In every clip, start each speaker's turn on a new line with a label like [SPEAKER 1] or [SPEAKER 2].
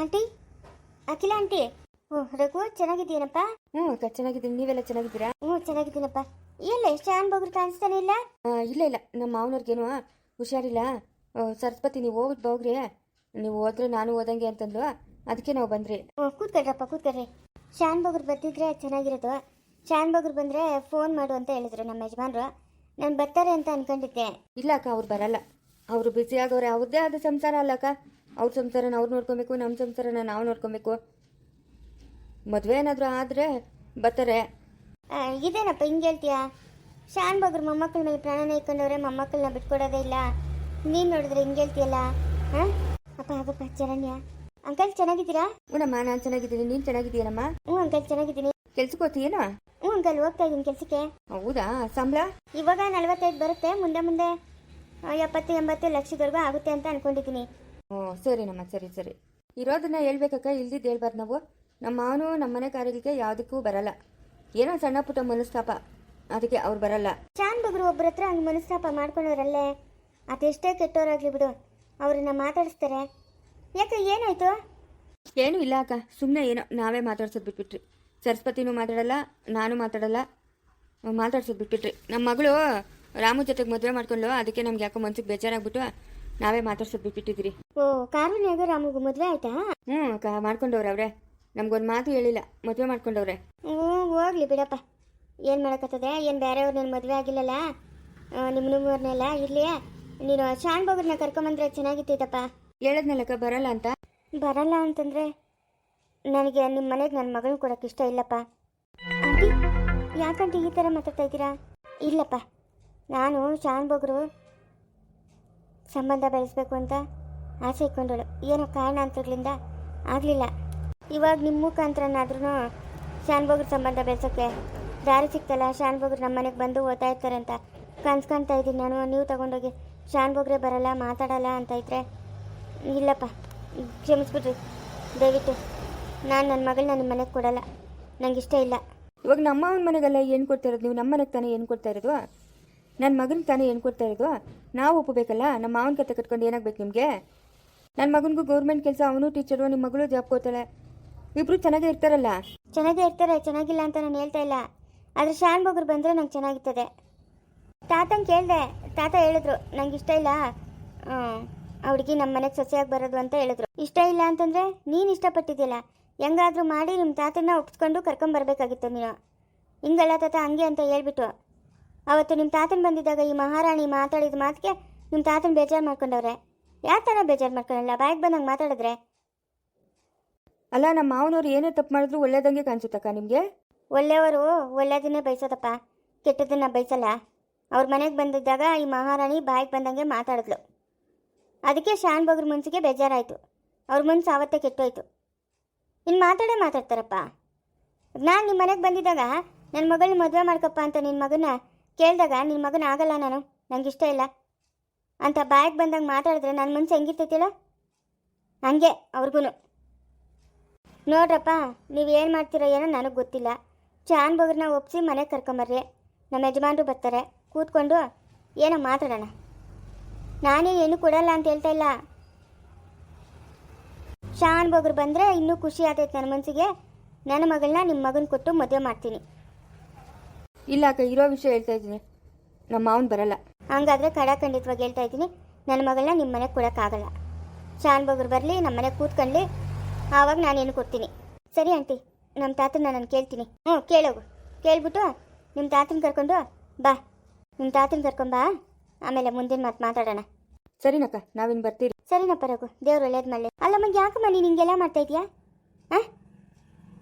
[SPEAKER 1] Aunty? ಅಖಿಲ aunty? ಹ್ಞೂ ರಘು ಚೆನ್ನಾಗಿದ್ದೀನಪ್ಪ
[SPEAKER 2] ಹ್ಞೂ ಅಕ್ಕ ಚೆನ್ನಾಗಿದ್ದೀನಿ. ನೀವೆಲ್ಲ ಚೆನ್ನಾಗಿದ್ದೀರಾ?
[SPEAKER 1] ಹ್ಞೂ ಚೆನ್ನಾಗಿದ್ದೀನಪ್ಪ. ಇಲ್ಲ ಎಷ್ಟು ಆನ್ ಬಗ್ರು ಕಾಣಿಸ್ತಾನೆ ಇಲ್ಲ?
[SPEAKER 2] ಆ, ಇಲ್ಲ ಇಲ್ಲ. ನಮ್ಮ ಮಾವನವ್ರಿಗೇನು ಹುಷಾರಿಲ್ಲ. ಆ, ಸರಸ್ವತಿ ನೀವು ಹೋಗ್ಬಿಟ್ಟು ಹೋಗ್ರಿ ನೀವು ಹೋದ್ರೆ ನಾನು ಓದಂಗೆ ಅಂತಂದು ಅದಕ್ಕೆ ನಾವು ಬಂದ್ರಿ.
[SPEAKER 1] ಓ ಕೂತ್ಕೊಳ್ರಪ್ಪ ಕೂತ್ಕೊಳ್ರಿ. ಶಾನ್ ಬಗ್ರು ಬರ್ತಿದ್ರೆ ಚೆನ್ನಾಗಿರೋದು. ಶಾನ್ ಬಗ್ರು ಬಂದರೆ ಫೋನ್ ಮಾಡು ಅಂತ ಹೇಳಿದ್ರು ನಮ್ಮ ಯಜಮಾನ್ರು. ನಾನು ಬರ್ತಾರೆ ಅಂತ ಅನ್ಕೊಂಡಿದ್ದೆ.
[SPEAKER 2] ಇಲ್ಲ ಅಕ್ಕ ಅವ್ರು ಬರಲ್ಲ. ಅವರು ಬ್ಯುಸಿ ಆಗೋರೆ ಅವ್ರದ್ದೇ ಆದ ಸಂಸಾರ ಅಲ್ಲ ಅಕ್ಕ. ಅವ್ರ ಸಂಸಾರನ ಅವ್ರು ನೋಡ್ಕೊಬೇಕು ನಮ್ಮ ಸಂಸಾರನ ನಾವು ನೋಡ್ಕೊಬೇಕು. ಮದುವೆ ಏನಾದರೂ ಆದರೆ ಬರ್ತಾರೆ.
[SPEAKER 1] ಇದೇನಪ್ಪ ಹಿಂಗೆ ಹೇಳ್ತೀಯಾ? ಶಾನ್ ಬಗ್ರು ಮೊಮ್ಮಕ್ಕಳ ಮೇಲೆ ಪ್ರಾಣನ ಇಟ್ಕೊಂಡವ್ರೆ ಮೊಮ್ಮಕ್ಕಳನ್ನ ಬಿಟ್ಕೊಡೋದೇ ಇಲ್ಲ. ನೀನು ನೋಡಿದ್ರೆ ಹಿಂಗೆ ಹೇಳ್ತೀಯಲ್ಲ? ಹಾಂ ಅಪ್ಪ ಆಗಪ್ಪ ಚರಣ್ಯ. ಅಂಕಲ್ ಚೆನ್ನಾಗಿದ್ದೀರಾ?
[SPEAKER 2] ಹ್ಞೂನಮ್ಮ ನಾನು ಚೆನ್ನಾಗಿದ್ದೀನಿ. ನೀನು ಚೆನ್ನಾಗಿದ್ದೀಯನಮ್ಮ
[SPEAKER 1] ಹ್ಞೂ ಅಂಕಲ್ ಚೆನ್ನಾಗಿದ್ದೀನಿ.
[SPEAKER 2] ಕೆಲ್ಸಕ್ಕೆ ಹೋಗ್ತೀಯೇನೋ?
[SPEAKER 1] ಹ್ಞೂ ಅಂಕಲ್ ಹೋಗ್ತಾ ಇದ್ದೀನಿ ಕೆಲಸಕ್ಕೆ.
[SPEAKER 2] ಹೌದಾ? ಸಂಬಳ?
[SPEAKER 1] ಇವಾಗ ನಲವತ್ತೈದು ಬರುತ್ತೆ. ಮುಂದೆ ಮುಂದೆ ಎಪ್ಪತ್ತು ಎಂಬತ್ತು ಲಕ್ಷದವರೆಗೂ ಆಗುತ್ತೆ ಅಂತ ಅನ್ಕೊಂಡಿದ್ದೀನಿ.
[SPEAKER 2] ಹ್ಞೂ ಸರಿನಮ್ಮ ಸರಿ ಸರಿ. ಇರೋದನ್ನ ಹೇಳ್ಬೇಕಕ್ಕ ಇಲ್ದಿದ್ದು ಹೇಳ್ಬಾರ್ದು ನಾವು. ನಮ್ಮ ಮಾವನು ನಮ್ಮನೆ ಕಾರ್ಯಕ್ಕೆ ಯಾವುದಕ್ಕೂ ಬರಲ್ಲ. ಏನೋ ಸಣ್ಣ ಪುಟ್ಟ ಮನಸ್ತಾಪ. ಅದಕ್ಕೆ ಅವ್ರು ಬರಲ್ಲ.
[SPEAKER 1] ಚಾನ್ ಬಗ್ರು ಒಬ್ಬರ ಹತ್ರ ಹಂಗೆ ಮನಸ್ತಾಪ ಮಾಡ್ಕೊಂಡವ್ರಲ್ಲೇ ಅದೆಷ್ಟೇ ಕೆಟ್ಟವರಾಗ್ಲಿ ಬಿಡು. ಅವ್ರನ್ನ ಮಾತಾಡಿಸ್ತಾರೆ. ಯಾಕೆ ಏನಾಯ್ತು?
[SPEAKER 2] ಏನೂ ಇಲ್ಲ ಅಕ್ಕ. ಸುಮ್ಮನೆ ಏನೋ ನಾವೇ ಮಾತಾಡ್ಸೋದು ಬಿಟ್ಬಿಟ್ರಿ. ಸರಸ್ವತಿನೂ ಮಾತಾಡಲ್ಲ ನಾನು ಮಾತಾಡಲ್ಲ. ಮಾತಾಡ್ಸೋದು ಬಿಟ್ಬಿಟ್ರಿ. ನಮ್ಮ ಮಗಳು ರಾಮು ಜೊತೆಗೆ ಮದುವೆ ಮಾಡ್ಕೊಂಡು ಅದಕ್ಕೆ ನಮ್ಗೆ ಯಾಕೋ ಮನ್ಸಿಗೆ ಬೇಜಾರಾಗ್ಬಿಟ್ಟು ನಾವೇ ಮಾತಾಡ್ಸೋದು ಬಿಟ್ಬಿಟ್ಟಿದ್ರಿ.
[SPEAKER 1] ಓ ಕಾರುಣ್ಯಾಗ ರಾಮಗೂ ಮದ್ವೆ ಆಯ್ತಾ?
[SPEAKER 2] ಹ್ಞೂ ಅಕ್ಕ ಮಾಡ್ಕೊಂಡವ್ರೆ ಅವ್ರೆ ನಮ್ಗೊಂದು ಮಾತು ಹೇಳಿಲ್ಲ ಮದುವೆ ಮಾಡ್ಕೊಂಡವ್ರೆ.
[SPEAKER 1] ಹ್ಞೂ ಹೋಗ್ಲಿ ಬಿಡಪ್ಪ. ಏನು ಮಾಡಕತ್ತದೆ? ಏನು ಬೇರೆಯವ್ರು ನನ್ನ ಮದುವೆ ಆಗಿಲ್ಲಲ್ಲ? ನಿಮ್ಮ ನಿಮ್ಮವ್ರನ್ನೆಲ್ಲ ಇರಲಿ. ನೀನು ಶಾನ್ ಬಗ್ರನ್ನ ಕರ್ಕೊಂಬಂದ್ರೆ ಚೆನ್ನಾಗಿತ್ತೈತಪ್ಪ.
[SPEAKER 2] ಹೇಳದ್ನಲ್ಲಕ್ಕ ಬರಲ್ಲ ಅಂತ?
[SPEAKER 1] ಬರಲ್ಲ ಅಂತಂದ್ರೆ ನನಗೆ ನಿಮ್ಮ ಮನೆಗೆ ನನ್ನ ಮಗಳನ್ನ ಕೊಡೋಕೆ ಇಷ್ಟ ಇಲ್ಲಪ್ಪ. ಯಾಕಂತ ಈ ಥರ ಮಾತಾಡ್ತಾ ಇದ್ದೀರಾ? ಇಲ್ಲಪ್ಪ. ನಾನು ಶಾನ್ ಬಗ್ರು ಸಂಬಂಧ ಬೆಳೆಸಬೇಕು ಅಂತ ಆಸೆ ಇಟ್ಕೊಂಡಳು ಏನೋ ಕಾರಣಾಂತರಗಳಿಂದ ಆಗಲಿಲ್ಲ. ಇವಾಗ ನಿಮ್ಮ ಮುಖಾಂತರನಾದ್ರೂ ಶಾನ್ಭೋಗ್ರ ಸಂಬಂಧ ಬೆಳೆಸೋಕ್ಕೆ ದಾರಿ ಸಿಕ್ತಲ್ಲ ಶಾನ್ ಬಗ್ರು ನಮ್ಮ ಮನೆಗೆ ಬಂದು ಓದ್ತಾ ಇರ್ತಾರೆ ಅಂತ. ಕನ್ಸ್ಕೊಳ್ತಾ ಇದ್ದೀನಿ ನಾನು. ನೀವು ತಗೊಂಡೋಗಿ ಶಾನ್ ಬಗ್ರೆ ಬರಲ್ಲ, ಮಾತಾಡಲ್ಲ ಅಂತ ಇದ್ರೆ ಇಲ್ಲಪ್ಪ. ಕ್ಷಮಿಸ್ಬಿಡ್ರಿ. ದಯವಿಟ್ಟು ನಾನು ನನ್ನ ಮಗಳನ್ನ ನಿಮ್ಮ ಮನೆಗೆ ಕೊಡಲ್ಲ. ನನಗಿಷ್ಟ ಇಲ್ಲ.
[SPEAKER 2] ಇವಾಗ ನಮ್ಮ ಅವನ ಮನೆಗೆಲ್ಲ ಏನು ಕೊಡ್ತಾ ಇರೋದು? ನೀವು ನಮ್ಮ ಮನೆಗೆ ತಾನೇ ಏನು ಕೊಡ್ತಾ ಇರೋದು? ನನ್ನ ಮಗನಿಗೆ ತಾನೇ ಏನು ಕೊಡ್ತಾ ಇರೋದು? ನಾವು ಒಪ್ಪಬೇಕಲ್ಲ? ನಮ್ಮ ಮಾವನ ಕತೆ ಕಟ್ಕೊಂಡು ಏನಾಗಬೇಕು ನಿಮಗೆ? ನನ್ನ ಮಗನಿಗೂ ಗೌರ್ಮೆಂಟ್ ಕೆಲಸ, ಅವನು ಟೀಚರು ನಿಮ್ಮ ಮಗಳು ಜಾಬ್ ಕೊಡ್ತಾಳೆ. ಇಬ್ಬರು ಚೆನ್ನಾಗೇ ಇರ್ತಾರಲ್ಲ?
[SPEAKER 1] ಚೆನ್ನಾಗೇ ಇರ್ತಾರೆ, ಚೆನ್ನಾಗಿಲ್ಲ ಅಂತ ನಾನು ಹೇಳ್ತಾ ಇಲ್ಲ. ಆದರೆ ಶಾನ್ ಬಗ್ರು ಬಂದರೆ ನಂಗೆ ಚೆನ್ನಾಗಿರ್ತದೆ. ತಾತನ ಕೇಳಿದೆ, ತಾತ ಹೇಳಿದ್ರು, ನಂಗೆ ಇಷ್ಟ ಇಲ್ಲ ಹುಡುಗಿ ನಮ್ಮ ಮನೆಗೆ ಸೊಸೆಯಾಗಿ ಬರೋದು ಅಂತ ಹೇಳಿದ್ರು. ಇಷ್ಟ ಇಲ್ಲ ಅಂತಂದರೆ ನೀನು ಇಷ್ಟಪಟ್ಟಿದ್ದಿಲ್ಲ ಹೆಂಗಾದರೂ ಮಾಡಿ ನಿಮ್ಮ ತಾತನ ಒಪ್ಸ್ಕೊಂಡು ಕರ್ಕೊಂಬರ್ಬೇಕಾಗಿತ್ತು ನೀನು ಹಿಂಗಲ್ಲ ತಾತ, ಹಂಗೆ ಅಂತ ಹೇಳ್ಬಿಟ್ಟು ಅವತ್ತು ನಿಮ್ಮ ತಾತನ ಬಂದಿದ್ದಾಗ ಈ ಮಹಾರಾಣಿ ಮಾತಾಡಿದ ಮಾತಿಗೆ ನಿಮ್ಮ ತಾತನ ಬೇಜಾರು ಮಾಡ್ಕೊಂಡವ್ರೆ. ಯಾವ ಥರ ಬೇಜಾರು ಮಾಡ್ಕೊಳ್ಳಲ್ಲ ಬಾಯಿಗೆ ಬಂದಂಗೆ ಮಾತಾಡಿದ್ರೆ.
[SPEAKER 2] ಅಲ್ಲ ನಮ್ಮ ಮಾವನವ್ರು ಏನೇ ತಪ್ಪು ಮಾಡಿದ್ರು ಒಳ್ಳೇದಂಗೆ ಕಾಣಿಸುತ್ತಕ್ಕ ನಿಮಗೆ?
[SPEAKER 1] ಒಳ್ಳೆಯವರು ಒಳ್ಳೆಯದನ್ನೇ ಬಯಸೋದಪ್ಪ. ಕೆಟ್ಟದನ್ನ ಬಯಸಲ್ಲ. ಅವ್ರ ಮನೆಗೆ ಬಂದಿದ್ದಾಗ ಈ ಮಹಾರಾಣಿ ಬಾಯಿಗೆ ಬಂದಂಗೆ ಮಾತಾಡಿದ್ಲು. ಅದಕ್ಕೆ ಶಾನ್ ಬಗ್ರ ಮನ್ಸಿಗೆ ಬೇಜಾರಾಯಿತು. ಅವ್ರ ಮನ್ಸು ಆವತ್ತೇ ಕೆಟ್ಟೋಯ್ತು. ಇನ್ನು ಮಾತಾಡೇ ಮಾತಾಡ್ತಾರಪ್ಪ. ನಾನು ನಿಮ್ಮ ಮನೆಗೆ ಬಂದಿದ್ದಾಗ ನನ್ನ ಮಗಳನ್ನ ಮದುವೆ ಮಾಡ್ಕಪ್ಪ ಅಂತ ನಿನ್ನ ಮಗನ ಕೇಳಿದಾಗ ನಿನ್ನ ಮಗನ ಆಗಲ್ಲ ನಾನು ನಂಗೆ ಇಷ್ಟ ಇಲ್ಲ. ಅಂತ ಬಾಯಿಗೆ ಬಂದಂಗೆ ಮಾತಾಡಿದ್ರೆ ನನ್ನ ಮನ್ಸು ಹೆಂಗಿರ್ತೈತಿಲ್ಲ ಹಂಗೆ ಅವ್ರಿಗೂ ನೋಡ್ರಪ್ಪ, ನೀವು ಏನು ಮಾಡ್ತೀರೋ ಏನೋ ನನಗೆ ಗೊತ್ತಿಲ್ಲ. ಚಾನ್ ಬಗ್ರನ್ನ ಒಪ್ಸಿ ಮನೆಗೆ ಕರ್ಕೊಂಬರ್ರಿ. ನಮ್ಮ ಯಜಮಾನರು ಬರ್ತಾರೆ. ಕೂತ್ಕೊಂಡು ಏನೋ ಮಾತಾಡೋಣ. ನಾನೇ ಏನು ಕೊಡಲ್ಲ ಅಂತ ಹೇಳ್ತಾ ಇಲ್ಲ. ಶಾನ್ ಬಗ್ರು ಬಂದರೆ ಇನ್ನೂ ಖುಷಿ ಆಗ್ತೈತೆ ನನ್ನ ಮನಸ್ಸಿಗೆ ನನ್ನ ಮಗಳನ್ನ ನಿಮ್ಮ ಮಗನ ಕೊಟ್ಟು ಮದುವೆ ಮಾಡ್ತೀನಿ.
[SPEAKER 2] ಇಲ್ಲ ಅಕ್ಕ ಇರೋ ವಿಷಯ ಹೇಳ್ತಾ ಇದ್ದೀನಿ. ನಮ್ಮ ಮಾವನ್ ಬರಲ್ಲ.
[SPEAKER 1] ಹಂಗಾದ್ರೆ ಖಡಾಖಂಡಿತವಾಗಿ ಹೇಳ್ತಾ ಇದ್ದೀನಿ. ನನ್ನ ಮಗಳನ್ನ ನಿಮ್ಮ ಮನೆಗೆ ಕೊಡೋಕ್ಕಾಗಲ್ಲ ಶಾನ್ ಬಗ್ರು ಬರಲಿ ನಮ್ಮ ಮನೆಗೆ ಕೂತ್ಕೊಳ್ಳಿ ಆವಾಗ ನಾನೇನು ಕೊಡ್ತೀನಿ. ಸರಿ ಆಂಟಿ ನಮ್ಮ ತಾತನ ನಾನು ಕೇಳ್ತೀನಿ. ಹ್ಞೂ ಕೇಳೋಗು. ಕೇಳ್ಬಿಟ್ಟು ನಿಮ್ಮ ತಾತನ ಕರ್ಕೊಂಡು ಬಾ. ನಿಮ್ಮ ತಾತನ ಕರ್ಕೊಂಬಾ ಆಮೇಲೆ ಮುಂದಿನ ಮಾತು ಮಾತಾಡೋಣ.
[SPEAKER 2] ಸರಿನಕ್ಕ ನಾವಿನ್ ಬರ್ತೀರಿ.
[SPEAKER 1] ಸರಿನಪ್ಪ ರಘು ದೇವ್ರು ಒಳ್ಳೇದು ಮಾಡಲಿ. ಅಲ್ಲಮ್ಮ ಯಾಕಮ್ಮ ನೀನು ಹಿಂಗೆಲ್ಲ ಮಾಡ್ತಾ ಇದೀಯಾ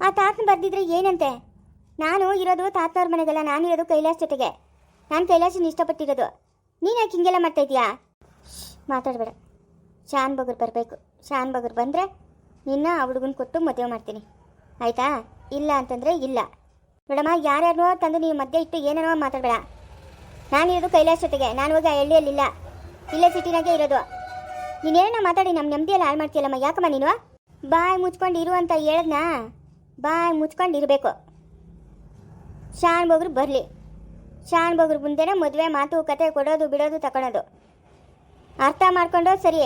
[SPEAKER 1] ಆ ತಾತನ ಬರ್ದಿದ್ರೆ ಏನಂತೆ? ನಾನು ಇರೋದು ತಾತನವ್ರ ಮನೆಗಲ್ಲ ನಾನು ಇರೋದು ಕೈಲಾಸ್ ಜೊತೆಗೆ. ನಾನು ಕೈಲಾಸನ ಇಷ್ಟಪಟ್ಟಿರೋದು. ನೀನು ಯಾಕೆ ಹಿಂಗೆಲ್ಲ ಮಾಡ್ತಾ ಇದೀಯಾ? ಶ್ಶ್, ಮಾತಾಡಬೇಡ. ಶಾನ್ ಬಗರ್ ಬರಬೇಕು. ಶಾನ್ ಬಗರ್ ಬಂದರೆ ನಿನ್ನ ಆ ಹುಡುಗನ ಕೊಟ್ಟು ಮದುವೆ ಮಾಡ್ತೀನಿ. ಆಯಿತಾ? ಇಲ್ಲ ಅಂತಂದರೆ ಇಲ್ಲ. ನೋಡಮ್ಮ ಯಾರ್ಯಾರನೋ ತಂದು ನೀವು ಮಧ್ಯೆ ಇಟ್ಟು ಏನೇನೋ ಮಾತಾಡಬೇಡ. ಇರೋದು ಕೈಲಾಸ ಜೊತೆಗೆ. ನಾನು ಹೋಗಿ ಆ ಹಳ್ಳಿಯಲ್ಲಿಲ್ಲ ಇಲ್ಲೇ. ಸಿಟಿನಾಗೆ ಇರೋದು. ನೀನೇನೋ ಮಾತಾಡಿ ನಮ್ಮ ನೆಮ್ಮದಿಯಲ್ಲಿ ಹಾಳು ಮಾಡ್ತೀಯಲ್ಲಮ್ಮ. ಯಾಕಮ್ಮ ನೀನು? ಬಾಯ್ ಮುಚ್ಕೊಂಡು ಇರು ಅಂತ ಹೇಳದ್ನಾ? ಬಾಯ್ ಮುಚ್ಕೊಂಡು ಇರಬೇಕು. ಶಾನ್ ಬಗ್ರು ಬರಲಿ. ಶಾನ್ ಬಗ್ರು ಮುಂದೆನೇ ಮದುವೆ ಮಾತು, ಕತೆ ಕೊಡೋದು, ಬಿಡೋದು ತಗೊಳೋದು ಅರ್ಥ ಮಾಡ್ಕೊಂಡು ಸರಿ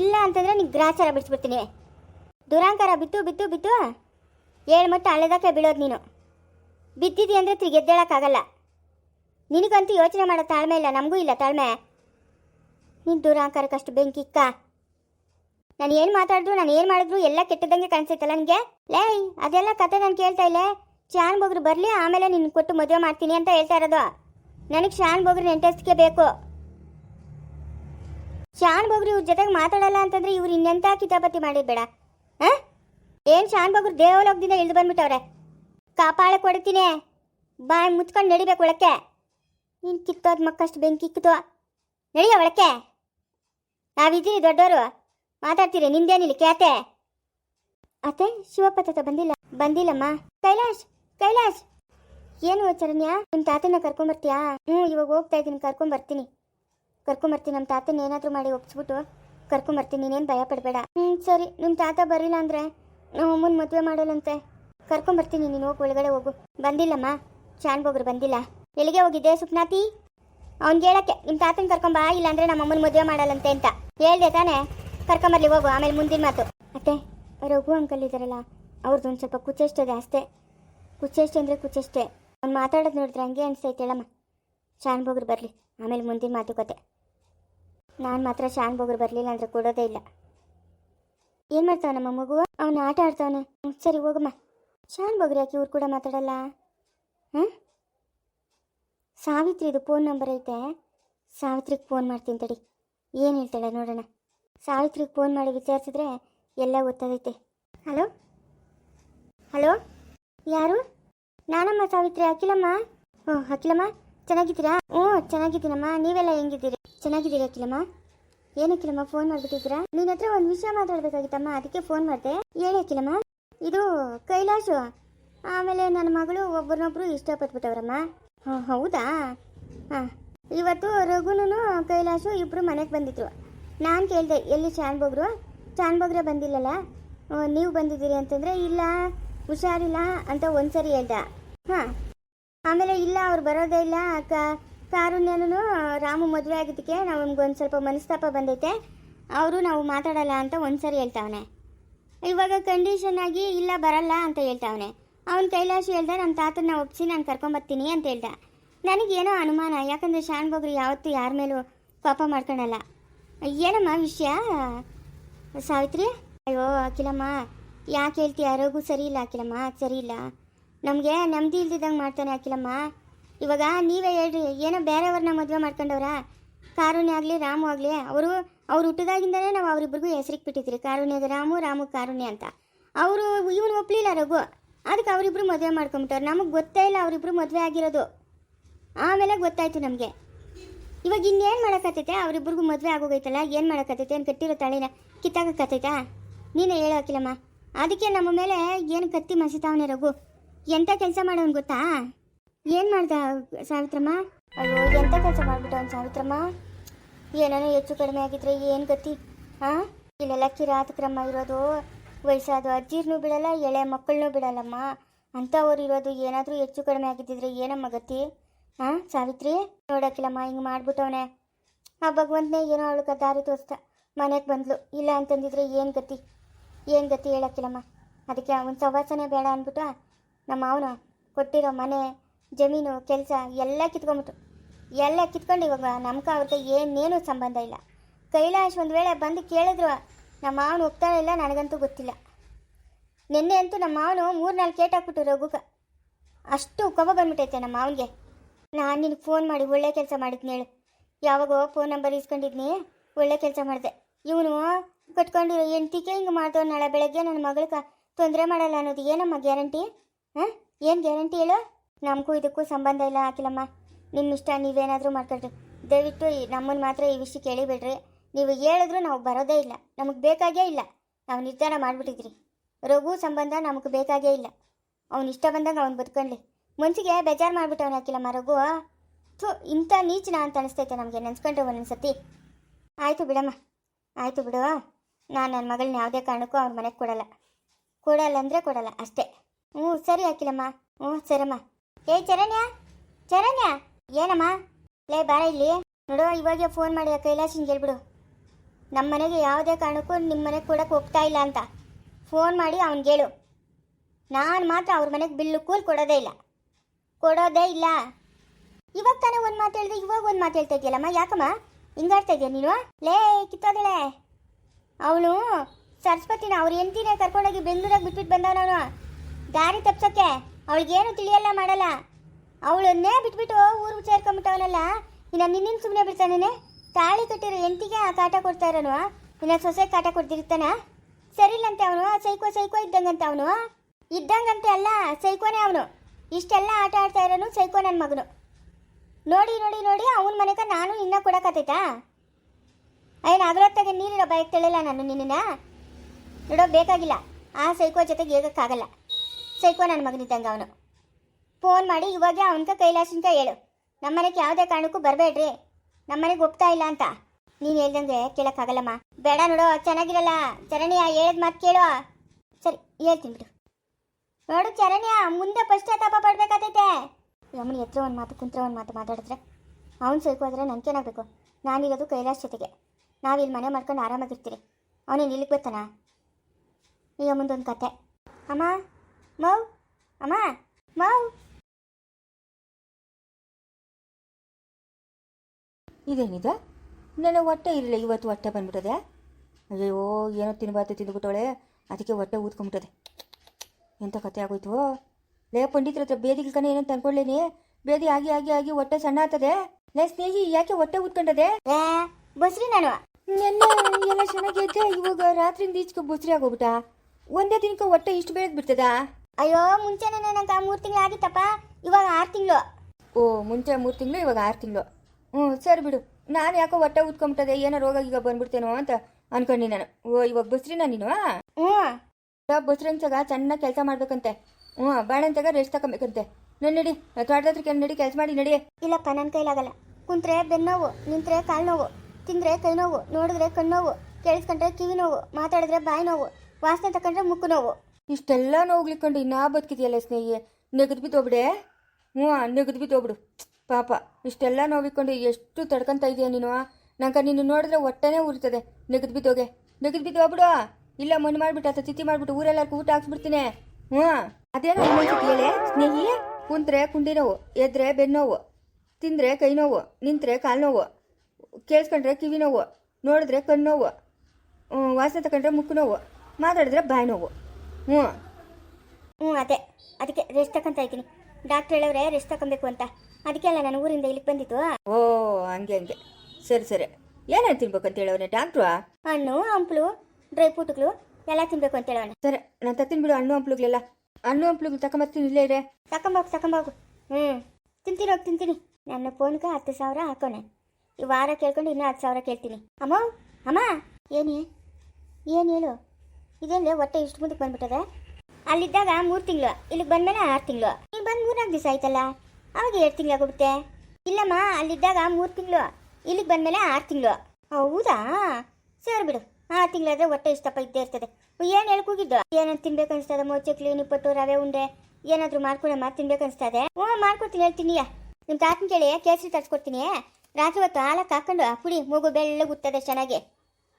[SPEAKER 1] ಇಲ್ಲ ಅಂತಂದ್ರೆ ನಿಂಗೆ ಗ್ರಾಚಾರ ಬಿಡಿಸ್ಬಿಡ್ತೀನಿ. ದುರಾಂಕಾರ ಬಿತ್ತು ಬಿತ್ತು ಬಿತ್ತು ಏಳು ಮತ್ತು ಅಳೆದಕ್ಕೆ ಬೀಳೋದು ನೀನು. ಬಿದ್ದಿದ್ದಿ ಅಂದರೆ ತಿರುಗಿ ಎದ್ದೇಳಕ್ಕಾಗಲ್ಲ. ನಿನಗಂತೂ ಯೋಚನೆ ಮಾಡೋ ತಾಳ್ಮೆ ಇಲ್ಲ, ನಮಗೂ ಇಲ್ಲ ತಾಳ್ಮೆ. ನೀನು ದುರಾಂಕಾರಕ್ಕಷ್ಟು ಬೆಂಕಿಕ್ಕ ನಾನು ಏನು ಮಾತಾಡಿದ್ರು, ನಾನು ಏನು ಮಾಡಿದ್ರು, ಎಲ್ಲ ಕೆಟ್ಟದಂಗೆ ಕಾಣಿಸುತ್ತಲ್ಲ ನನಗೆ ಲೇ, ಅದೆಲ್ಲ ಕತೆ ನಾನು ಕೇಳ್ತಾ ಇಲ್ಲ. ಶಾನ್ ಬೊಗ್ರು ಬರಲಿ, ಆಮೇಲೆ ನಿನ್ನ ಕೊಟ್ಟು ಮದುವೆ ಮಾಡ್ತೀನಿ ಅಂತ ಹೇಳ್ತಾ ಇರೋದು. ನನಗೆ ಶಾನ್ ಬೊಗ್ರು ನೆಂಟಸ್ತಿಗೆ ಬೇಕು. ಶಾನ್ ಬೊಗ್ರು ಇವ್ರ ಜೊತೆಗೆ ಮಾತಾಡಲ್ಲ ಅಂತಂದ್ರೆ ಇವ್ರು ಇನ್ನೆಂತ ಕಿತಾಪತಿ ಮಾಡಿದ್ ಬೇಡ ಹಾಂ? ಏನು ಶಾನ್ ಬೊಗ್ರು ದೇವಲೋಕದಿಂದ ಇಳಿದು ಬಂದ್ಬಿಟ್ಟವ್ರೆ? ಕಾಪಾಳ ಕೊಡ್ತೀನಿ ಬಾಯ್ ಮುಚ್ಕೊಂಡು ನಡಿಬೇಕು ಒಳಕ್ಕೆ. ನೀನು ಕಿತ್ತೋದ್ ಮಕ್ಕಷ್ಟು ಬೆಂಕಿ ಕಿತ್ತು. ನಡಿಯ ಒಳಕ್ಕೆ. ನಾವಿದ್ದೀರಿ ದೊಡ್ಡವರು ಮಾತಾಡ್ತೀರಿ, ನಿಂದೇನಿಲ್ಲ ಕ್ಯಾತೆ ಅತ್ತೆ, ಶಿವಪ್ಪ ತಾತ ಬಂದಿಲ್ಲ. ಬಂದಿಲ್ಲಮ್ಮ. ಕೈಲಾಶ್! ಕೈಲಾಶ್! ಏನು ಚರಣ್ಯ ನಿಮ್ಮ ತಾತನ ಕರ್ಕೊಂಬರ್ತೀಯಾ ಹ್ಞೂ ಇವಾಗ ಹೋಗ್ತಾ ಇದ್ದೀನಿ ಕರ್ಕೊಂಬರ್ತೀನಿ ಕರ್ಕೊಂಬರ್ತೀನಿ ನಮ್ಮ ತಾತನ ಏನಾದರೂ ಮಾಡಿ ಒಪ್ಸ್ಬಿಟ್ಟು ಕರ್ಕೊಂಬರ್ತೀನಿ ನೀನೇನು ಭಯ ಪಡಬೇಡ. ಹ್ಞೂ ಸರಿ ನಿಮ್ಮ ತಾತ ಬರಲಿಲ್ಲ ಅಂದರೆ? ನಮ್ಮ ಅಮ್ಮನ ಮದುವೆ ಮಾಡಲ್ಲಂತೆ. ಕರ್ಕೊಂಬರ್ತೀನಿ ನೀನು ಹೋಗಿ ಒಳಗಡೆ ಹೋಗು. ಬಂದಿಲ್ಲಮ್ಮ ಚಾನ್ಬೋಗ್ರು ಬಂದಿಲ್ಲ. ಎಲ್ಲಿಗೆ ಹೋಗಿದ್ದೆ ಸುಪ್ನಾತಿ? ಅವ್ನಿಗೆ ಹೇಳಕ್ಕೆ ನಿಮ್ಮ ತಾತನ ಕರ್ಕೊಂಬಾ ಇಲ್ಲ ಅಂದರೆ ನಮ್ಮ ಅಮ್ಮನ ಮದುವೆ ಮಾಡಲ್ಲಂತೆ ಅಂತ. ಹೇಳ್ದೆ ತಾನೇ ಕರ್ಕೊಂಬರ್ಲಿ ಹೋಗು, ಆಮೇಲೆ ಮುಂದಿನ ಮಾತು. ಅತ್ತೆ, ರಘು ಅಂಕಲ್ ಇದ್ದಾರಲ್ಲ ಅವ್ರದ್ದು ಒಂದು ಸ್ವಲ್ಪ ಕುಚೇಷ್ಟದೆ ಜಾಸ್ತಿ ಕುಚ್ಚೆಷ್ಟೆ ಅಂದರೆ ಕುಚ್ಚೆಷ್ಟೆ. ಅವ್ನು ಮಾತಾಡೋದು ನೋಡಿದ್ರೆ ಹಂಗೆ ಅನಿಸ್ತೈತೆ ಹೇಳಮ್ಮ. ಶಾನ್ ಬೋಗ್ರು ಬರಲಿ. ಆಮೇಲೆ ಮುಂದಿನ ಮಾತುಕತೆ ನಾನು ಮಾತ್ರ ಶಾನ್ ಬೋಗ್ರು ಬರಲಿಲ್ಲ ಅಂದರೆ ಕೊಡೋದೇ ಇಲ್ಲ. ಏನು ಮಾಡ್ತಾವನಮ್ಮ ಮಗು? ಅವನು ಆಟ ಆಡ್ತಾವನೆ. ಸರಿ ಹೋಗಮ್ಮ. ಶಾನ್ ಬೋಗ್ರಿ ಯಾಕೆ ಇವ್ರು ಕೂಡ ಮಾತಾಡಲ್ಲ? ಹಾಂ? ಸಾವಿತ್ರಿದು ಫೋನ್ ನಂಬರ್ ಐತೆ. ಸಾವಿತ್ರಿಗೆ ಫೋನ್ ಮಾಡ್ತೀನಿ ತಡಿ. ಏನು ಹೇಳ್ತಾಳೆ ನೋಡೋಣ. ಸಾವಿತ್ರಿಗೆ ಫೋನ್ ಮಾಡಿ ವಿಚಾರಿಸಿದ್ರೆ ಎಲ್ಲ ಗೊತ್ತಾಗೈತೆ. ಹಲೋ? ಹಲೋ? ಯಾರು? ನಾನಮ್ಮ ಸಾವಿತ್ರಿ, ಅಖಿಲಮ್ಮ. ಓ, ಅಖಿಲಮ್ಮ, ಚೆನ್ನಾಗಿದ್ದೀರಾ? ಹ್ಞೂ ಚೆನ್ನಾಗಿದ್ದೀನಮ್ಮ. ನೀವೆಲ್ಲ ಹೆಂಗಿದ್ದೀರಿ? ಚೆನ್ನಾಗಿದ್ದೀರಿ, ಅಖಿಲಮ್ಮ. ಏನು ಅಖಿಲಮ್ಮ ಫೋನ್ ಮಾಡ್ಬಿಟ್ಟಿದ್ದೀರಾ? ನಿನ್ನ ಹತ್ರ ಒಂದು ವಿಷಯ ಮಾತಾಡಬೇಕಾಗಿತ್ತಮ್ಮ, ಅದಕ್ಕೆ ಫೋನ್ ಮಾಡಿದೆ. ಹೇಳಿ ಅಖಿಲಮ್ಮ. ಇದು ಕೈಲಾಶು ಆಮೇಲೆ ನನ್ನ ಮಗಳು ಒಬ್ಬರನ್ನೊಬ್ರು ಇಷ್ಟಪಟ್ಬಿಟ್ಟವ್ರಮ್ಮ. ಹಾಂ, ಹೌದಾ? ಹಾಂ. ಇವತ್ತು ರಘುನೂ ಕೈಲಾಸು ಇಬ್ಬರು ಮನೆಗೆ ಬಂದಿದ್ರು. ನಾನು ಕೇಳಿದೆ, ಎಲ್ಲಿ ಚಾನ್ಬೋಗ್ರು? ಶಾನ್ಬೋಗ್ರೆ ಬಂದಿಲ್ಲಲ್ಲ? ನೀವು ಬಂದಿದ್ದೀರಿ ಅಂತಂದರೆ, ಇಲ್ಲ. ಹುಷಾರಿಲ್ಲ ಅಂತ ಒಂದ್ಸರಿ ಹೇಳ್ದ. ಹಾಂ. ಆಮೇಲೆ ಇಲ್ಲ, ಅವ್ರು ಬರೋದೇ ಇಲ್ಲ. ಕಾರುಣ್ಯನೂ ರಾಮು ಮದುವೆ ಆಗಿದ್ದಕ್ಕೆ ನಾವು ಒಂದು ಸ್ವಲ್ಪ ಮನಸ್ತಾಪ ಬಂದೈತೆ. ಅವರು ನಾವು ಮಾತಾಡಲ್ಲ ಅಂತ ಒಂದ್ಸರಿ ಹೇಳ್ತಾವನೆ. ಇವಾಗ ಕಂಡೀಷನ್ ಆಗಿ ಇಲ್ಲ, ಬರಲ್ಲ ಅಂತ ಹೇಳ್ತಾವನೆ. ಅವನ ಕೈಲಾಶಿ ಹೇಳ್ದ ನಮ್ಮ ತಾತನ ಒಪ್ಸಿ, ನಾನು ಕರ್ಕೊಂಬರ್ತೀನಿ ಅಂತ ಹೇಳ್ದ. ನನಗೇನೋ ಅನುಮಾನ, ಯಾಕಂದರೆ ಶಾನ್ ಬೊಗ್ರು ಯಾವತ್ತೂ ಯಾರ ಮೇಲೂ ಪಾಪ ಮಾಡ್ಕೊಳಲ್ಲ. ಏನಮ್ಮ ವಿಷಯ? ಸಾವಿತ್ರಿ? ಅಯ್ಯೋ, ಅಖಿಲಮ್ಮ. ಯಾಕೆ ಹೇಳ್ತೀಯ ಆರೋಗ್ಯ ಸರಿ ಇಲ್ಲ ಅಖಿಲಮ್ಮ, ಸರಿ ಇಲ್ಲ. ನಮಗೆ ನೆಮ್ಮದಿ ಇಲ್ದಿದ್ದಂಗೆ ಮಾಡ್ತಾನೆ ಅಖಿಲಮ್ಮ. ಇವಾಗ ನೀವೇ ಹೇಳ್ರಿ, ಏನೋ ಬೇರೆಯವ್ರನ್ನ ಮದುವೆ ಮಾಡ್ಕೊಂಡವ್ರ? ಕಾರುಣ್ಯ ಆಗಲಿ, ರಾಮು ಆಗಲಿ, ಅವರು, ಅವ್ರು ಹುಟ್ಟಿದಾಗಿಂದನೇ ನಾವು ಅವರಿಬ್ಬರಿಗೂ ಹೆಸರಿಗೆ ಬಿಟ್ಟಿದ್ರಿ ಕಾರುಣ್ಯದ ರಾಮು ರಾಮು ಕಾರುಣ್ಯ ಅಂತ. ಅವರು ಇವನು ಒಪ್ಪಲಿಲ್ಲ ರಘು. ಅದಕ್ಕೆ ಅವರಿಬ್ಬರು ಮದುವೆ ಮಾಡ್ಕೊಂಬಿಟ್ಟವ್ರು. ನಮಗೆ ಗೊತ್ತೇ ಇಲ್ಲ ಅವರಿಬ್ಬರು ಮದುವೆ ಆಗಿರೋದು. ಆಮೇಲೆ ಗೊತ್ತಾಯ್ತು ನಮಗೆ. ಇವಾಗ ಇನ್ನೇನು ಮಾಡೋಕ್ಕತ್ತೈತೆ ಅವರಿಬ್ಬರಿಗೂ ಮದುವೆ ಆಗೋಗೈತಲ್ಲ, ಏನು ಮಾಡೋಕ್ಕತ್ತೈತೆ ಏನು ಕಟ್ಟಿರೋ ತಾಳಿನ ಕಿತ್ತಾಗಕ್ಕತ್ತೈತಾ ನೀನೇ ಹೇಳೋ ಅಖಿಲಮ್ಮ. ಅದಕ್ಕೆ ನಮ್ಮ ಮೇಲೆ ಏನು ಕತ್ತಿ ಮಸಿತಾವನೆ ರಘು? ಎಂಥ ಕೆಲಸ ಮಾಡೋನು ಗೊತ್ತಾ? ಏನು ಮಾಡ್ದ ಸಾವಿತ್ರಮ್ಮ? ಅಯ್ಯೋ ಎಂಥ ಕೆಲಸ ಮಾಡ್ಬಿಟ್ಟವನು ಸಾವಿತ್ರಮ್ಮ? ಏನೇನೋ ಹೆಚ್ಚು ಕಡಿಮೆ ಆಗಿದ್ರೆ ಏನು ಗತಿ? ಹಾಂ ಇಲ್ಲೆಲ್ಲ ಕಿರಾತಕ್ರಮ್ಮ ಇರೋದು ವಯಸ್ಸಾದ ಅಜ್ಜಿರ್ನೂ ಬಿಡಲ್ಲ, ಎಳೆ ಮಕ್ಕಳನ್ನೂ ಬಿಡಲ್ಲಮ್ಮ. ಅಂಥವ್ರು ಇರೋದು ಏನಾದರೂ ಹೆಚ್ಚು ಕಡಿಮೆ ಆಗಿದ್ದಿದ್ರೆ ಏನಮ್ಮ ಗತಿ? ಹಾಂ ಸಾವಿತ್ರಿ? ನೋಡಕ್ಕಿಲ್ಲಮ್ಮ, ಹಿಂಗೆ ಮಾಡ್ಬಿಟ್ಟವನೆ. ಆ ಭಗವಂತನೇ ಏನೋ ಅವಳಿಗೆ ದಾರಿ ತೋರಿಸ್ದ. ಮನೆಗೆ ಬಂದ್ಲು. ಇಲ್ಲ ಅಂತಂದಿದ್ರೆ ಏನು ಗತಿ? ಏನು ಗತಿ ಹೇಳಕ್ಕಿಲ್ಲಮ್ಮ? ಅದಕ್ಕೆ ಅವನ ಸವಾಸನೆ ಬೇಡ ಅಂದ್ಬಿಟ್ಟು ನಮ್ಮ ಅವನು ಕೊಟ್ಟಿರೋ ಮನೆ, ಜಮೀನು, ಕೆಲಸ ಎಲ್ಲ ಕಿತ್ಕೊಂಬಿಟ್ಟು ಎಲ್ಲ ಕಿತ್ಕೊಂಡು ಇವಾಗ ನಮ್ಗೆ ಅವ್ರಿಗೆ ಏನೇನು ಸಂಬಂಧ ಇಲ್ಲ. ಕೈಲಾಶ್ ಒಂದು ವೇಳೆ ಬಂದು ಕೇಳಿದ್ರು, ನಮ್ಮ ಮಾವನು ಹೋಗ್ತಾನೆ ಇಲ್ಲ, ನನಗಂತೂ ಗೊತ್ತಿಲ್ಲ. ನಿನ್ನೆ ಅಂತೂ ನಮ್ಮ ಮಾವನು ಮೂರು ನಾಲ್ಕು ಹಾಕ್ಬಿಟ್ಟು ರಘುಗ ಅಷ್ಟು ಕೋಪ ಬಂದ್ಬಿಟ್ಟೈತೆ ನಮ್ಮ ಮಾವನಿಗೆ. ನಾನು ನಿನಗೆ ಫೋನ್ ಮಾಡಿ ಒಳ್ಳೆ ಕೆಲಸ ಮಾಡಿದ್ನೇಳು. ಯಾವಾಗೋ ಫೋನ್ ನಂಬರ್ ಇಸ್ಕೊಂಡಿದ್ನಿ ಒಳ್ಳೆ ಕೆಲಸ ಮಾಡಿದೆ. ಇವನು ಕಟ್ಕೊಂಡಿರೋ ಹೆಂಡ್ತಿಗೆ ಹಿಂಗೆ ಮಾಡ್ದವ್ ನಾಳೆ ಬೆಳಗ್ಗೆ? ನನ್ನ ಮಗಳಿಗೆ ತೊಂದರೆ ಮಾಡಲ್ಲ ಅನ್ನೋದು ಏನಮ್ಮ ಗ್ಯಾರಂಟಿ? ಹಾಂ? ಏನು ಗ್ಯಾರಂಟಿ ಹೇಳು? ನಮಗೂ ಇದಕ್ಕೂ ಸಂಬಂಧ ಇಲ್ಲ ಹಾಕಿಲ್ಲಮ್ಮ ನಿಮ್ಮ ಇಷ್ಟ, ನೀವೇನಾದರೂ ಮಾಡ್ಕೊಳ್ರಿ. ದಯವಿಟ್ಟು ಈ ನಮ್ಮನ್ನು ಮಾತ್ರ ಈ ವಿಷಯ ಕೇಳಿಬಿಡ್ರಿ. ನೀವು ಹೇಳಿದ್ರು ನಾವು ಬರೋದೇ ಇಲ್ಲ. ನಮಗೆ ಬೇಕಾಗೇ ಇಲ್ಲ. ನಾವು ನಿರ್ಧಾರ ಮಾಡಿಬಿಟ್ಟಿದ್ರಿ. ರಘು ಸಂಬಂಧ ನಮಗೆ ಬೇಕಾಗೇ ಇಲ್ಲ. ಅವ್ನು ಇಷ್ಟ ಬಂದಾಗ ಅವ್ನು ಬದುಕೊಂಡ್ಲಿ. ಮನ್ಸಿಗೆ ಬೇಜಾರು ಮಾಡಿಬಿಟ್ಟವನು ಹಾಕಿಲ್ಲಮ್ಮ ರಘು. ಥೂ, ಇಂಥ ನೀಚಿನ ಅಂತ ಅನಿಸ್ತೈತೆ ನಮಗೆ. ನೆನ್ಸ್ಕೊಂಡ್ರೆ ಒಂದೊಂದು ಸತಿ ಆಯಿತು ಬಿಡಮ್ಮ. ಆಯಿತು ಬಿಡು. ನಾನು ನನ್ನ ಮಗಳನ್ನ ಯಾವುದೇ ಕಾರಣಕ್ಕೂ ಅವ್ರ ಮನೆಗೆ ಕೊಡಲ್ಲ. ಕೊಡಲ್ಲ ಅಂದರೆ ಕೊಡಲ್ಲ, ಅಷ್ಟೇ. ಹ್ಞೂ, ಸರಿ ಹಾಕಿಲ್ಲಮ್ಮ ಹ್ಞೂ, ಸರಮ್ಮ. ಏ, ಚರಣ್ಯ? ಚರಣ್ಯ? ಏನಮ್ಮ? ಲೇ, ಬಾರ ಇಲ್ಲಿ. ನೋಡು, ಇವಾಗ ಫೋನ್ ಮಾಡಿ ಹಿಂಗೆ ಹೇಳ್ಬಿಡು ನಮ್ಮ ಮನೆಗೆ ಯಾವುದೇ ಕಾರಣಕ್ಕೂ ನಿಮ್ಮ ಮನೆಗೆ ಕೊಡಕ್ಕೆ ಹೋಗ್ತಾ ಇಲ್ಲ ಅಂತ. ಫೋನ್ ಮಾಡಿ ಅವ್ನಿಗೆ ಹೇಳು ನಾನು ಮಾತ್ರ ಅವ್ರ ಮನೆಗೆ ಬಿಲ್ಲು ಕೂಲ್ ಕೊಡೋದೇ ಇಲ್ಲ. ಕೊಡೋದೇ ಇಲ್ಲ. ಇವಾಗ ತಾನೇ ಒಂದು ಮಾತು ಹೇಳಿದೆ, ಇವಾಗ ಒಂದು ಮಾತು ಹೇಳ್ತಾ ಇದೆಯಲ್ಲಮ್ಮ ಯಾಕಮ್ಮ? ಹಿಂಗಾಡ್ತಾ ಇದೆಯಾ ನೀನು? ಲೇ, ಕಿತ್ತೋದಳೆ. ಅವಳು ಸರಸ್ವತಿನ ಅವ್ರ ಹೆಂಡತಿನೇ ಕರ್ಕೊಂಡೋಗಿ ಬೆಂಗಳೂರಾಗ ಬಿಟ್ಬಿಟ್ಟು ಬಂದವನವನು. ದಾರಿ ತಪ್ಸೋಕ್ಕೆ ಅವಳಿಗೇನು ತಿಳಿಯಲ್ಲ ಮಾಡಲ್ಲ. ಅವಳನ್ನೇ ಬಿಟ್ಬಿಟ್ಟು ಊರು ಸೇರ್ಕೊಂಬಿಟ್ಟವನಲ್ಲ ಇನ್ನು ನಿನ್ನ ಸುಮ್ಮನೆ ಬಿಡ್ತಾನೇನೆ ತಾಳಿ ಕಟ್ಟಿರೋ ಹೆಂಡತಿಗೆ ಆ ಕಾಟ ಕೊಡ್ತಾ ಇರೋನು? ಇನ್ನು ಸೊಸೆ ಕಾಟ ಕೊಡ್ತಿರ್ತಾನ ಸರಿಲ್ಲಂತೆ ಅವನು ಸೈಕೋ ಸೈಕೋ ಇದ್ದಂಗಂತೆ ಅವನು? ಇದ್ದಂಗಂತೆ ಅಲ್ಲ, ಸೈಕೋನೇ ಅವನು. ಇಷ್ಟೆಲ್ಲ ಆಟ ಆಡ್ತಾ ಇರೋನು ಸೈಕೋ ನನ್ನ ಮಗನು. ನೋಡಿ ನೋಡಿ ನೋಡಿ, ಅವನ ಮನೆಗೆ ನಾನು ಇನ್ನೂ ಕೊಡಕತ್ತೈತಾ ಏನು ಅಗಲೊತ್ತಾಗೆ ನೀರಿರೋ ಬಯಕ್ಕೆ ತಿಳಿಲ್ಲ ನಾನು ನಿನ್ನ ನೋಡೋ, ಬೇಕಾಗಿಲ್ಲ. ಆ ಸೈಕೋ ಜೊತೆಗೆ ಹೇಗಕ್ಕಾಗಲ್ಲ ಸೈಕೋ ನನ್ನ ಮಗನಿದ್ದಂಗೆ ಅವನು. ಫೋನ್ ಮಾಡಿ ಇವಾಗ ಅವನಕ ಕೈಲಾಸಂತ ಹೇಳು. ನಮ್ಮನೆಗೆ ಯಾವುದೇ ಕಾರಣಕ್ಕೂ ಬರಬೇಡ್ರಿ. ನಮ್ಮನೆಗೆ ಒಪ್ತಾ ಇಲ್ಲ ಅಂತ. ನೀನು ಹೇಳ್ದಂಗೆ ಕೇಳೋಕ್ಕಾಗಲ್ಲಮ್ಮ. ಬೇಡ ನೋಡೋ, ಚೆನ್ನಾಗಿರಲ್ಲ. ಚರಣಿಯ ಹೇಳಿದ ಮಾತು ಕೇಳು. ಸರಿ, ಹೇಳ್ತೀನಿ ಬಿಡು. ನೋಡು ಚರಣ್ಯ, ಮುಂದೆ ಪಶ್ಚಾತ್ತಾಪ ಪಡ್ಬೇಕಾತೈತೆ. ಯಮನ ಎತ್ರ ಒಂದು ಮಾತು ಕುಂತ್ರ ಒಂದು ಮಾತು ಮಾತಾಡಿದ್ರೆ ಅವ್ನು ಸೈಕೋ ಆದರೆ ನನಗೇನಾಗಬೇಕು ನಾನಿರೋದು ಕೈಲಾಸ್ ಜೊತೆಗೆ. ನಾವಿಲ್ಲಿ ಮನೆ ಮಾಡ್ಕೊಂಡು ಆರಾಮಾಗಿರ್ತೀರಿ. ಅವನೇನು ಇಲ್ಲಿಗೆ ಬರ್ತಾನ? ಈಗ ಮುಂದೊಂದು ಕತೆ. ಅಮ್ಮ ಮೌ ಅಮ್ಮ ಮೌ.
[SPEAKER 2] ಇದೇನಿದೆ? ನನ್ನ ಹೊಟ್ಟೆ ಇರಲಿಲ್ಲ ಇವತ್ತು ಹೊಟ್ಟೆ ಬಂದ್ಬಿಟ್ಟದೆ ಅಯ್ಯೋ ಏನೋ ತಿನ್ಬಾರ್ದು ತಿಂದ್ಬಿಟ್ಟವಳೆ. ಅದಕ್ಕೆ ಹೊಟ್ಟೆ ಊದ್ಕೊಂಬಿಟ್ಟದೆ. ಎಂಥ ಕತೆ ಆಗೋಯ್ತು? ಲೇ ಪಂಡಿತರ ಹತ್ರ ಬೇದಿಗೆ ಕಣ ಏನಂತ ಅನ್ಕೊಳ್ಳೇನಿ ಬೇದಿ ಆಗಿ ಆಗಿ ಆಗಿ ಹೊಟ್ಟೆ ಸಣ್ಣ ಆಗ್ತದೆ. ಲೇ ಸ್ನೇಹಿ ಯಾಕೆ ಹೊಟ್ಟೆ ಊದ್ಕೊಂಡದೆ?
[SPEAKER 1] ಬಸ್ರಿ ನಾನು.
[SPEAKER 2] ನೆನ್ನೆ ಎಲ್ಲ ಚೆನ್ನಾಗೈತೆ ಇವಾಗ ರಾತ್ರಿಯಿಂದ ಈಚೆಗೆ ಬುಸ್ರಿ ಆಗೋಗ್ಬಿಟ್ಟ. ಒಂದೇ ದಿನಕ್ಕೆ ಹೊಟ್ಟೆ ಇಷ್ಟು ಬೇಗ ಬಿಡ್ತದಾ
[SPEAKER 1] ಅಯ್ಯೋ ಮುಂಚೆನೇ ನನಗೆ ಮೂರು ತಿಂಗಳು ಆಗಿತ್ತಪ್ಪ. ಇವಾಗ ಆರು ತಿಂಗಳು.
[SPEAKER 2] ಓ ಮುಂಚೆ ಮೂರು ತಿಂಗಳು ಇವಾಗ ಆರು ತಿಂಗಳು. ಹ್ಞೂ ಸರಿ ಬಿಡು. ನಾನು ಯಾಕೋ ಹೊಟ್ಟೆ ಉತ್ಕೊಂಬಿಟ್ಟದೆ ಏನೋ ರೋಗ ಈಗ ಬಂದ್ಬಿಡ್ತೇನೋ ಅಂತ ಅನ್ಕೊಂಡಿ ನಾನು. ಓ ಇವಾಗ ಬಸ್ರಿನ ನೀನು?
[SPEAKER 1] ಹ್ಞೂ.
[SPEAKER 2] ಬಸ್ರಂಚಾಗ ಚೆನ್ನಾಗಿ ಕೆಲಸ ಮಾಡ್ಬೇಕಂತೆ. ಹ್ಞೂ ಬಾಣಂತಾಗ ರೆಸ್ಟ್ ತಗೊಬೇಕಂತೆ ನಡಿ ನಡಿ ತೋಟದ ಹತ್ರಕ್ಕೆ ನಡಿ ಕೆಲಸ ಮಾಡಿ ನಡಿ.
[SPEAKER 1] ಇಲ್ಲಪ್ಪ ನನ್ನ ಕೈಲಾಗಲ್ಲ. ಕುಂತ್ರೆ ಬೆನ್ನೋವು ನಿಂತ್ರೆ ಕಾಲು ನೋವು ತಿಂದ್ರೆ ಕೈ ನೋವು, ನೋಡಿದ್ರೆ ಕಣ್ಣೋವು ಕೇಳಿಸ್ಕೊಂಡ್ರೆ ಕಿವಿ ನೋವು, ಮಾತಾಡಿದ್ರೆ ಬಾಯಿ ನೋವು, ವಾಸನೆ ತಕೊಂಡ್ರೆ ಮುಕ್ಕು ನೋವು.
[SPEAKER 2] ಇಷ್ಟೆಲ್ಲ ನೋವುಗಳಿಕೊಂಡು ಇನ್ನೂ ಬದುಕಿದೆಯಲ್ಲ ಸ್ನೇಹಿ? ನೆಗದು ಬಿದ್ದೋಗ್ಬಿಡೆ ಹ್ಞೂ, ನೆಗದು ಬಿದ್ದೋಗ್ಬಿಡು ಪಾಪ, ಇಷ್ಟೆಲ್ಲ ನೋವಿಕೊಂಡು ಎಷ್ಟು ತಡ್ಕೊಂತ ಇದೆಯಾ ನೀನು ನಂಗೆ ನೀನು ನೋಡಿದ್ರೆ ಹೊಟ್ಟೆನೇ ಉರಿತದೆ. ನೆಗದು ಬಿದ್ದೋಗೆ. ನೆಗದು ಬಿದ್ದು ಹೋಗ್ಬಿಡು ಇಲ್ಲ, ಮಣ್ಣು ಮಾಡ್ಬಿಟ್ಟು ಅಥವಾ ತಿಥಿ ಮಾಡ್ಬಿಟ್ಟು ಊರೆಲ್ಲರಿಗೂ ಊಟ ಹಾಕ್ಸ್ಬಿಡ್ತೀನಿ. ಹ್ಞೂ. ಅದೇನೋ ಸ್ನೇಹಿ? ಕುಂತ್ರೆ ಕುಂಡಿ ನೋವು, ಎದ್ರೆ ಬೆನ್ನೋವು ತಿಂದರೆ ಕೈ ನೋವು, ನಿಂತ್ರೆ ಕಾಲು ನೋವು. ಕೇಳಿಸ್ಕೊಂಡ್ರೆ ಕಿವಿ ನೋವು ನೋಡಿದ್ರೆ ಕಣ್ಣು ನೋವು ವಾಸನೆ ತಗೊಂಡ್ರೆ ಮುಕ್ಕು ನೋವು ಮಾತಾಡಿದ್ರೆ ಬಾಯಿ ನೋವು. ಹ್ಞೂ
[SPEAKER 1] ಹ್ಞೂ ಅದೇ. ಅದಕ್ಕೆ ರೆಸ್ಟ್ ತಕೊಂತ ಇದ್ದೀನಿ. ಡಾಕ್ಟ್ರ್ ಹೇಳವ್ರೆ ರೆಸ್ಟ್ ತಗೊಬೇಕು ಅಂತ. ಅದಕ್ಕೆ ಅಲ್ಲ ನಾನು ಊರಿಂದ ಇಲ್ಲಿಗೆ ಬಂದಿತ್ತು
[SPEAKER 2] ಓ ಹಂಗೆ ಹಂಗೆ. ಸರಿ ಸರಿ. ಏನೇನು ಅಂತ ಹೇಳವನೆ ಡಾಕ್ಟ್ರು?
[SPEAKER 1] ಹಣ್ಣು ಹಂಪ್ಲು ಡ್ರೈ ಫ್ರೂಟ್ಗಳು ಎಲ್ಲ ತಿನ್ಬೇಕು ಅಂತ ಹೇಳೋಣ
[SPEAKER 2] ಸರಿ ನಾನು ತತ್ತೀನಿ ಬಿಡು ಹಣ್ಣು ಹಂಪ್ಲುಗಳೆಲ್ಲ. ಹಣ್ಣು ಹಂಪ್ಲುಗಳು ತಗೊಂಬರ್ತೀನಿ ಇಲ್ಲೇ ಇದೆ
[SPEAKER 1] ತಕೊಂಬೋಗು ತಕೊಂಬೋಗು ಹ್ಞೂ ತಿಂತೀನಿ ಹೋಗಿ ತಿಂತೀನಿ. ನನ್ನ ಫೋನ್ಗೆ ಹತ್ತು ಸಾವಿರ ಹಾಕೋಣ ಈ ವಾರ ಕೇಳ್ಕೊಂಡು ಇನ್ನೂ ಹತ್ತು ಸಾವಿರ ಕೇಳ್ತೀನಿ. ಅಮ್ಮ ಅಮ್ಮ, ಏನು? ಏನು ಹೇಳು? ಇದೇನು ಹೊಟ್ಟೆ ಇಷ್ಟು ಮುಂದಕ್ಕೆ ಬಂದ್ಬಿಟ್ಟದೆ? ಅಲ್ಲಿದ್ದಾಗ ಮೂರು ತಿಂಗಳು, ಇಲ್ಲಿಗೆ ಬಂದ್ಮೇಲೆ ಆರು ತಿಂಗಳು. ನೀನು ಬಂದು ಮೂರ್ನಾಲ್ಕು ದಿವಸ ಆಯ್ತಲ್ಲ? ಅವಾಗ ಎರಡು ತಿಂಗಳು ಆಗ್ಬಿಡುತ್ತೆ ಇಲ್ಲಮ್ಮ, ಅಲ್ಲಿದ್ದಾಗ ಮೂರು ತಿಂಗಳು, ಇಲ್ಲಿಗೆ ಬಂದ್ಮೇಲೆ ಆರು ತಿಂಗಳು. ಹೌದಾ? ಸರಿ ಬಿಡು, ಆರು ತಿಂಗಳಾದ್ರೆ ಹೊಟ್ಟೆ ಇಷ್ಟಪ್ಪ ಇದ್ದೇ ಇರ್ತದೆ. ಏನು ಹೇಳ್ಕೋಗಿದ್ದು ಏನಂತ ತಿನ್ಬೇಕು ಅನಿಸ್ತದೆ ಮೋಚಕ್ಲಿ ನಿಪ್ಪಟ್ಟು ರವೆ, ಉಂಡೆ, ಏನಾದರೂ ಮಾಡ್ಕೊಡಮ್ಮ ತಿನ್ಬೇಕು ಅನಿಸ್ತದೆ. ಹ್ಞೂ ಮಾಡ್ಕೊಡ್ತೀನಿ ಹೇಳ್ತೀನಿಯ ನಿಮ್ಮ ತಾತನ ಕೇಳಿ, ಕೇಸರಿ ತರ್ಸ್ಕೊಡ್ತೀನಿ. ರಾತ್ರಿ ಹೊತ್ತು ಹಾಲಕ್ಕೆ ಹಾಕೊಂಡು ಪುಡಿ ಮೂಗು ಬೆಳ್ಳಗುತ್ತದೆ ಚೆನ್ನಾಗಿ.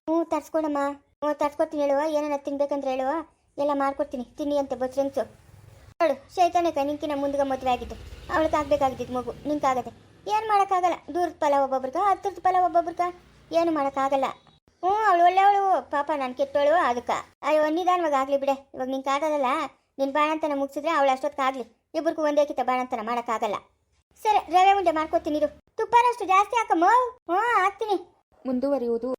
[SPEAKER 1] ಹ್ಞೂ ತರ್ಸ್ಕೊಡಮ್ಮ. ಹ್ಞೂ ತರ್ಸ್ಕೊಡ್ತೀನಿ ಹೇಳುವ. ಏನಾರ ತಿನ್ಬೇಕಂದ್ರೆ ಹೇಳುವ. ಎಲ್ಲ ಮಾಡ್ಕೊಡ್ತೀನಿ. ತಿನ್ನಿ ಅಂತ ಬಸ್ರೆಂಗ್ಸು ನೋಡು ಶೈತಾನಕ ನಿಂಕಿನ ಮುಂದಿಗೆ ಮದುವೆ ಆಗಿದ್ದು. ಅವಳಿಗೆ ಆಗ್ಬೇಕಾಗಿದ್ದು ಮಗು. ನಿಂಕಾಗದೆ. ಏನು ಮಾಡೋಕ್ಕಾಗಲ್ಲ. ದೂರದ ಫಲ ಒಬ್ಬೊಬ್ರಿಗ ಹತ್ತಿರದ ಫಲ ಒಬ್ಬೊಬ್ರಿಗ? ಏನು ಮಾಡೋಕ್ಕಾಗಲ್ಲ. ಹ್ಞೂ, ಅವಳು ಒಳ್ಳೆಯವಳು. ಪಾಪ ನಾನು ಕೆಟ್ಟವಳು ಅದಕ್ಕೆ. ಅಯ್ಯೋ, ನಿಧಾನವಾಗಿ ಆಗಲಿ ಬಿಡೆ. ಇವಾಗ ನಿಂಗೆ ಆಗೋದಲ್ಲ ನಿನ್ನ ಬಾಣಂತನ ಮುಗಿಸಿದ್ರೆ ಅವಳು ಅಷ್ಟೊತ್ತಿಗಾಗಲಿ ಇಬ್ಬರಿಗೂ ಒಂದೇ ಕಿತ್ತ ಬಾಣಂತನ ಮಾಡೋಕ್ಕಾಗಲ್ಲ. ಸರಿ, ರವೆ ಉಂಡೆ ಮಾಡ್ಕೊತೀನಿ ತುಪ್ಪನಷ್ಟು ಜಾಸ್ತಿ ಹಾಕಮ್ಮ. ಹ್ಞೂ ಹಾಕ್ತೀನಿ.
[SPEAKER 2] ಮುಂದುವರಿಯುವುದು